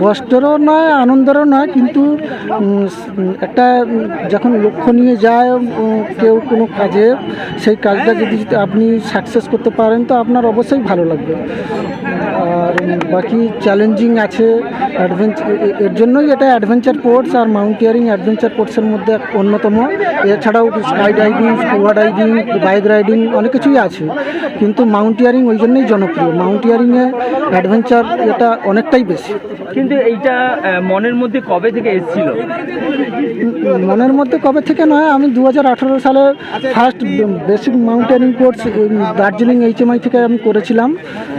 কষ্টেরও নয়, আনন্দেরও নয়, কিন্তু একটা যখন লক্ষ্য নিয়ে যায় কেউ কোনো কাজে, সেই কাজটা যদি আপনি সাকসেস করতে পারেন, তো আপনার অবশ্যই ভালো লাগবে। আর বাকি চ্যালেঞ্জিং আছে অ্যাডভেঞ্চার এর জন্যই এটা অ্যাডভেঞ্চার স্পোর্টস আর মাউন্টিয়ারিং অ্যাডভেঞ্চার স্পোর্টসের মধ্যে অন্যতম। এছাড়াও sky diving scuba diving bike riding অনেক কিছুই আছে। কিন্তু মাউন্টিয়ারিং ওই জন্যই জনপ্রিয়। মাউন্টিয়ারিংয়ে অ্যাডভেঞ্চার এটা অনেকটাই বেশি। কিন্তু এইটা মনের মধ্যে কবে থেকে এসেছিল? মনের মধ্যে কবে থেকে নয়, আমি দু হাজার আঠারো সালে first basic mountaineering course Darjeeling HMI থেকে আমি করেছিলাম।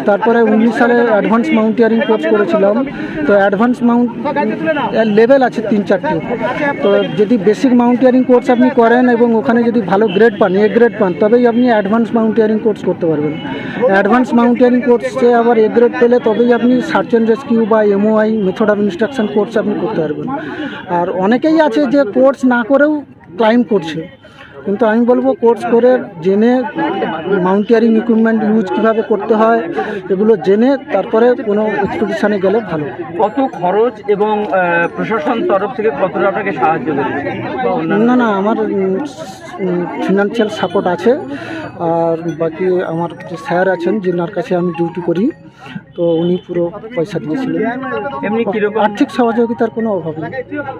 তারপরে উনিশ সালে অ্যাডভান্স মাউন্টিয়ারিং কোর্স করেছিলাম। তো অ্যাডভান্স মাউন্ট লেভেল আছে তিন চারটি। তো যদি বেসিক মাউন্টিয়ারিং কোর্স আপনি করেন এবং ওখানে যদি ভালো গ্রেড পান এ গ্রেড পান, তবেই আপনি অ্যাডভান্স মাউন্টিয়ারিং কোর্স করতে পারবেন। অ্যাডভান্স মাউন্টিয়ারিং কোর্সে আবার এ গ্রেড পেলে তবেই আপনি সার্চ অ্যান্ড রেস্কিউ বা MOI method of instruction course আপনি করতে পারবেন। আর অনেকেই আছে যে কোর্স না করেও ক্লাইম করছে। কিন্তু আমি বলব কোর্স করে জেনে মাউন্টিয়ারিং ইকুইপমেন্ট ইউজ কীভাবে করতে হয় এগুলো জেনে তারপরে কোনো এক্সপিটিশানে গেলে ভালো। কত খরচ এবং প্রশাসন তরফ থেকে কতটা আপনাকে সাহায্য করেছে? না না আমার ফিনান্সিয়াল সাপোর্ট আছে আর বাকি আমার স্যার আছেন যেনার কাছে আমি ডিউটি করি তো উনি পুরো পয়সা দিয়েছিলেন। এমনি কীরকম আর্থিক সহযোগিতার কোনো অভাব নেই।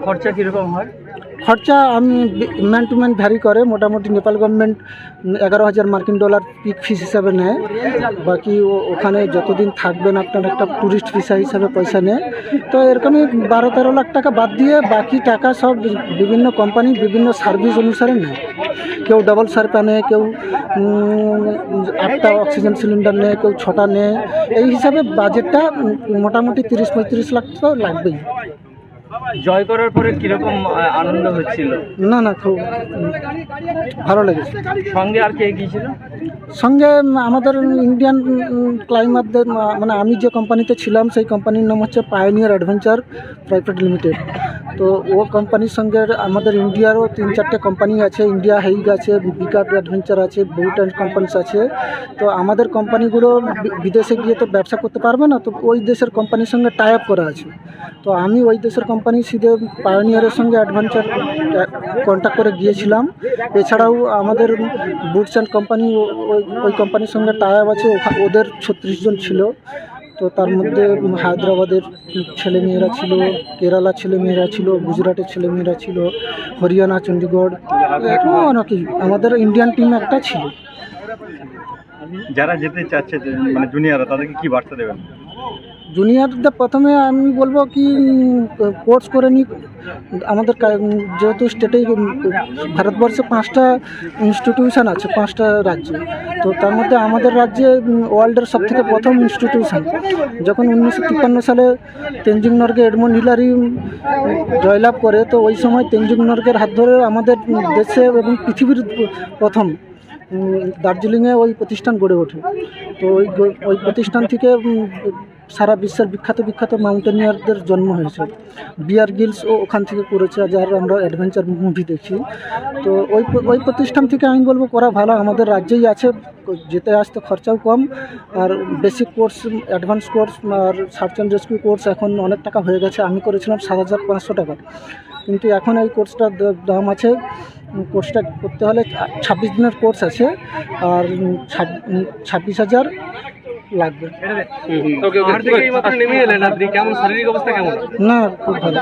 খরচা কীরকম হয়? খরচা আমি ম্যান টু ম্যান ভ্যারি করে মোটামুটি নেপাল গভর্নমেন্ট এগারো হাজার মার্কিন ডলার পিক ফিস হিসাবে নেয়। বাকি ওখানে যতদিন থাকবেন আপনার একটা ট্যুরিস্ট ভিসা হিসাবে পয়সা নেয়। তো এরকমই বারো তেরো লাখ টাকা বাদ দিয়ে বাকি টাকা সব বিভিন্ন কোম্পানি বিভিন্ন সার্ভিস অনুসারে নেয়। কেউ ডাবল সার্পা নেয়, কেউ আটটা অক্সিজেন সিলিন্ডার নেয়, কেউ ছটা নেয়। এই হিসাবে বাজেটটা মোটামুটি তিরিশ পঁয়ত্রিশ লাখ তো লাগবেই। জয় করার পরে কীরকম আনন্দ হচ্ছিল? না না খুব ভালো লেগেছে। সঙ্গে আর কে গিয়েছিল সঙ্গে আমাদের ইন্ডিয়ান ক্লাইমারদের মানে আমি যে কোম্পানিতে ছিলাম সেই কোম্পানির নাম হচ্ছে পায়োনিয়ার অ্যাডভেঞ্চার প্রাইভেট লিমিটেড তো ও কোম্পানির সঙ্গে আমাদের ইন্ডিয়ারও তিন চারটে কোম্পানি আছে। ইন্ডিয়া হেইগ আছে বিকাট অ্যাডভেঞ্চার আছে বহুত অ্যান্ড কোম্পানিস আছে। তো আমাদের কোম্পানিগুলো বিদেশে গিয়ে তো ব্যবসা করতে পারবে না তো ওই দেশের কোম্পানির সঙ্গে টাই আপ করা আছে। তো আমি ওই দেশের কোম্পানি সিধে পায়োনিয়ারের সঙ্গে অ্যাডভেঞ্চার কন্ট্যাক্ট করে গিয়েছিলাম। এছাড়াও আমাদের বুটস অ্যান্ড কোম্পানি ওই কোম্পানির সঙ্গে আপ আছে। ওদের ছত্রিশ জন ছিল। তো তার মধ্যে হায়দ্রাবাদের ছেলেমেয়েরা ছিল, কেরালা ছেলেমেয়েরা ছিল, গুজরাটের ছেলেমেয়েরা ছিল, হরিয়ানা চণ্ডীগড় অনেকেই আমাদের ইন্ডিয়ান টিম একটা ছিল। যারা যেতে চাচ্ছে মানে তাদেরকে কি বার্তা দেবেন? জুনিয়রদের প্রথমে আমি বলব কি কোর্স করে নি আমাদের যেহেতু স্টেটে ভারতবর্ষে পাঁচটা ইনস্টিটিউশন আছে, পাঁচটা রাজ্যে। তো তার মধ্যে আমাদের রাজ্যে ওয়ার্ল্ডের সব থেকে প্রথম ইনস্টিটিউশন যখন উনিশশো তিপ্পান্ন সালে তেনজিং নর্গে এডমন্ড হিলারি জয়লাভ করে, তো ওই সময় তেনজিং নর্গের হাত ধরে আমাদের দেশে এবং পৃথিবীর প্রথম দার্জিলিংয়ে ওই প্রতিষ্ঠান গড়ে ওঠে। তো ওই ওই প্রতিষ্ঠান থেকে সারা বিশ্বের বিখ্যাত বিখ্যাত মাউন্টেনিয়ারদের জন্ম হয়েছে। বিয়ার গিলস ও ওখান থেকে করেছে, যার আমরা অ্যাডভেঞ্চার মুভি দেখি। তো ওই ওই প্রতিষ্ঠান থেকে আমি বলব, করা ভালো। আমাদের রাজ্যেই আছে যেতে আসতে খরচাও কম। আর বেসিক কোর্স অ্যাডভান্স কোর্স আর সার্চ অ্যান্ড রেস্কিউ কোর্স এখন অনেক টাকা হয়ে গেছে। আমি করেছিলাম সাত হাজার পাঁচশো টাকা। কিন্তু এখন এই কোর্সটার দাম আছে কোর্সটা করতে হলে ছাব্বিশ দিনের কোর্স আছে আর ছাব্বিশ হাজার লাগবে। না খুব ভালো।